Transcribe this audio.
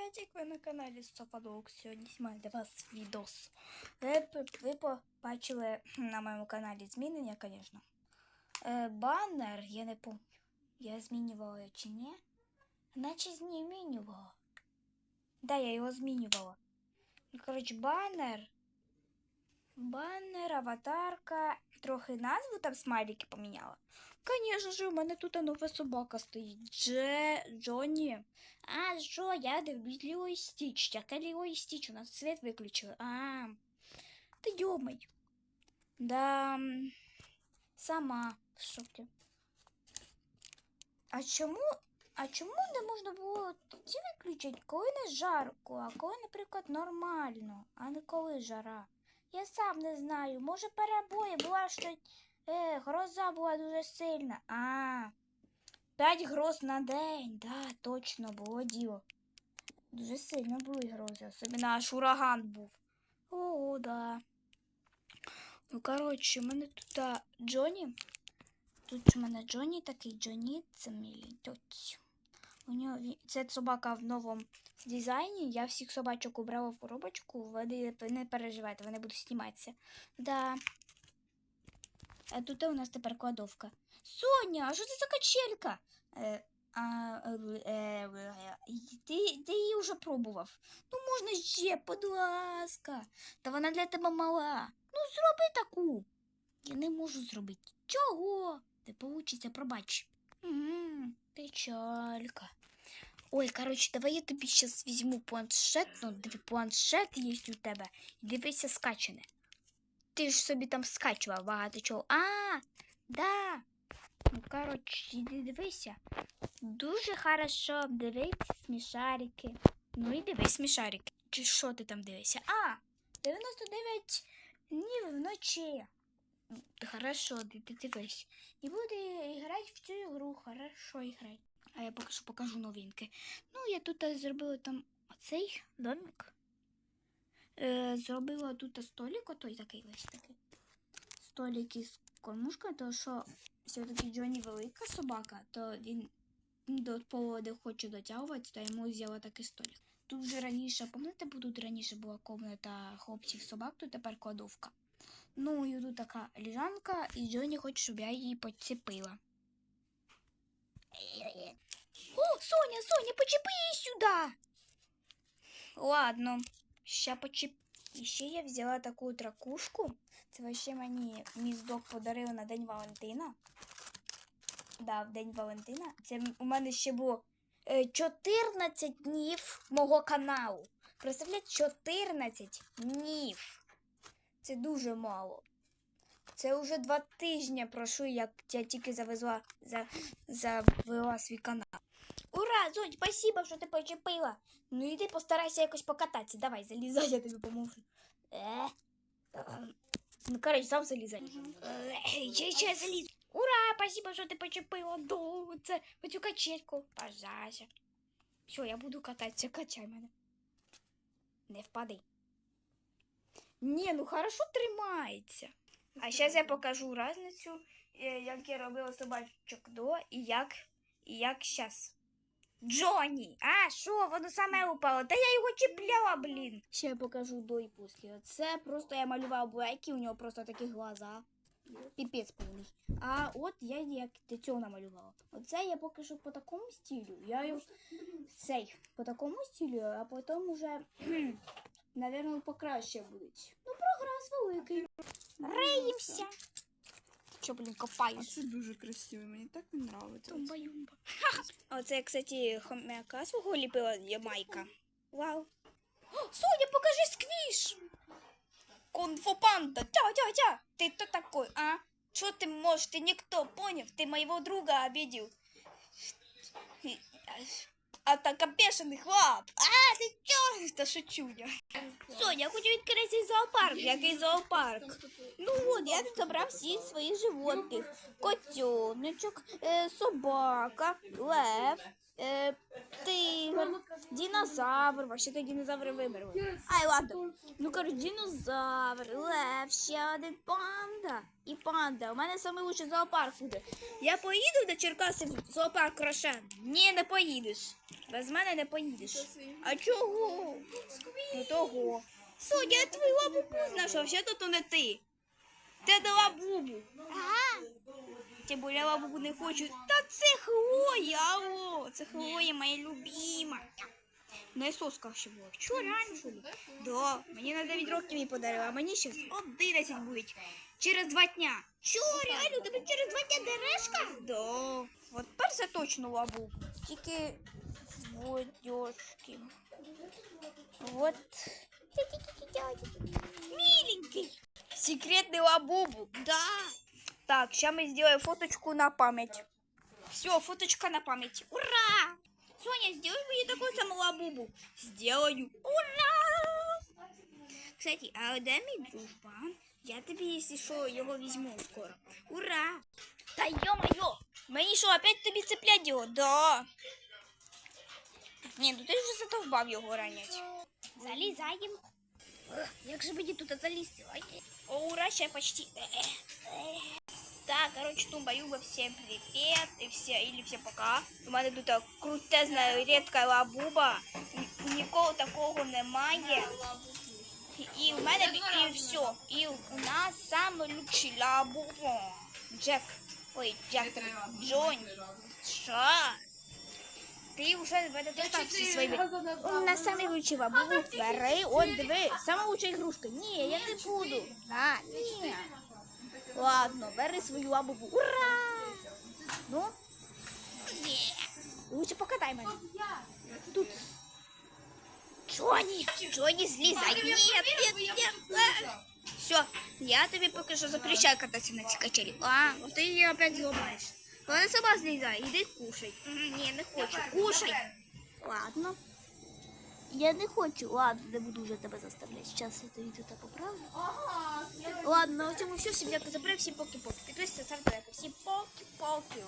приветик, ви на каналі Сопадок. Сьогодні знімаю для вас відос. Ви, ви побачили на моєму каналі змінення, звісно. Е, банер, я не пам'ятаю, я змінювала чи ні? Наче змінювала. Да, я його змінювала. Ну, коротше, банер. Банер, аватарка. Трохи назву там смайлики поміняла. Конечно же, у мене тут нова собака стоїть. Дже Джонні. А, що, я дивлюсь Ліло і Стіч. Яка Ліло і Стіч? У нас світ виключили. А, та йомай. Да, сама в шокі. А чому, а чому не можна було тоді виключити, коли не жарко, а коли, наприклад, нормально, а не коли жара? Я сам не знаю. Може перебої була що е, гроза була дуже сильна. А, п'ять гроз на день, да, точно було діло. Дуже сильно були грози, особливо аж ураган був. О, да. Ну, коротше, у мене тут а. Тут у мене Джоні такий Джоні, це мій тьоть. У нього це собака в новому дизайні. Я всіх собачок убрала в коробочку. Ви не переживайте, вони будуть зніматися. Да. А тут у нас тепер кладовка. Соня, а що це за качелька? Е, е, е, е, ти, ти її вже пробував. Ну можна ще, будь ласка. Та вона для тебе мала. Ну зроби таку. Я не можу зробити. Чого? Не получиться, пробач. Угу, печалька. Ой, коротше, давай я тобі зараз візьму планшет, ну диви, планшет є у тебе. І дивися скачане. Ти ж собі там скачував багато чого. А, да. Ну, коротше, дивися. Дуже хорошо дивись смішарики. Ну і дивись смішарики. Чи що ти там дивишся? А, 99 днів вночі. Хорошо, ти, ти дивись. І буде грати в цю ігру. Хорошо грати. А я поки що покажу новинки. Ну, я тут зробила там оцей домик. Зробила тут столик, отой такий весь такий. Столик із кормушкою, тому що все-таки Джоні велика собака, то він до поводу хоче дотягувати, то йому взяла такий столик. Тут вже раніше, пам'ятаєте, тут раніше була комната хлопців собак, тут тепер кладовка. Ну, і тут така лежанка, і Джоні хоче, щоб я її поцепила. О, Соня, Соня, почепи її сюди. Ладно, ща почеп... І ще я взяла таку от ракушку. Це вообще мені мій здок подарив на День Валентина. Да, в День Валентина. Це у мене ще було е, 14 днів мого каналу. Представляєте, 14 днів. Це дуже мало. Це вже два тижні прошу, як я тільки завезла, за, завела свій канал. Ура, Зонь, спасибо, що ти почепила. Ну іди постарайся якось покататися. Давай, залізай, я тобі поможу. Е. Ну, коротше, сам залізай. Е, Я ще заліз. Ура, спасибо, що ти почепила. Довго це оцю качельку. Пожалуйста. Все, я буду кататися, качай мене. Не впади. Ні, ну хорошо тримається. А зараз я покажу різницю, е, як я робила собачок до і як, і як зараз. Джоні! А, що, воно саме упало? Та я його чіпляла, блін. Ще я покажу до і після. Це просто я малював блеки, у нього просто такі глаза. Піпець повний. А от я як ти цього намалювала. Оце я поки що по такому стилю. Я його цей по такому стилю, а потім уже, напевно, покраще будуть. Ну, прогрес великий. Риємося. Що, блін, А копаєш? це дуже красиво, мені так не подобається. Тумба-юмба. Оце, я, кстати, хомяка свого ліпила Ямайка. Вау. О, Соня, покажи сквіш! Кунфу-панда, тя-тя-тя! Ты кто такой, а? Что ты можешь? Ты никто, понял? Ты моего друга обидел. А так бешеных лап. А, ты чё? Это шучу я. Соня, я хочу відкрити зоопарк. Який зоопарк? Ну от, я тут забрав всі свої животних. Котеночок, е, собака, лев, е, тигр, динозавр. Вообще то динозаври вибрали. Ай, ладно. Ну, коротше, динозавр, лев, ще один панда і панда. У мене лучший зоопарк буде. Я поїду до Черкаси в зоопарк Рошен? Ні, не поїдеш. Без мене не поїдеш. А чого? Ну того. Соня, я твою лабубу знайшов, ще то не ти. Ти дала бубу. Ага. Тим більше лабубу не хочу. Та це Хлоя, алло. Це Хлоя моя любима. Не соска ще була. Що реально що ли? Да, мені на 9 років її подарила, а мені зараз 11 буде. Через два дня. Що, реально, тебе через два дня дерешка? Да. От тепер це точно лабуб. Тільки в водежки. Вот. Миленький. Секретный лабубу. Да. Так, сейчас мы сделаем фоточку на память. Все, фоточка на память. Ура! Соня, сделай мне такую самую лабубу. Сделаю. Ура! Кстати, а де мій дружбан? Я тобі, якщо що, його візьму скоро. Ура! Та йо-моє! Мені що, опять тобі цеплять його? Да. Ні, ну ти ж вже задовбав його ранять. Залізаємо. Як же мені тут залізти? О, ура, ще почти. Е, е, е. Так, короче, Тумба Юба, всем привет, и все, или всем пока. У мене тут так крутезна рідка лабуба. Ні- Нікого такого немає. І- І в мене бі- і все. І у нас саме лучший лабуба. Джек. Ой, Джек. Джонні. Що? Ти вже в мене достав всі свої. У нас самий лучший лабубу. Бери, от диви. Сама лучша ігрушка. Ні, я не буду. На, ні. Ладно, бери свою лабубу. Ура! Ну? Лучше покатай мене. Тут. Джоні! Джоні, злізай! Ні, ні, ні. Все, я тобі поки що запрещаю кататися на цій качелі. А, от ти її опять зламаєш. Вона сама злізай, іди кушай. Ні, не хочу. Кушай. Ладно. Я не хочу. Ладно, не буду вже тебе заставляти. Зараз я тобі тут поправлю. Ладно, на цьому все. Всім дякую за перегляд, всім поки-поки. Підписуйтесь, ставте лайки. Всім поки-поки.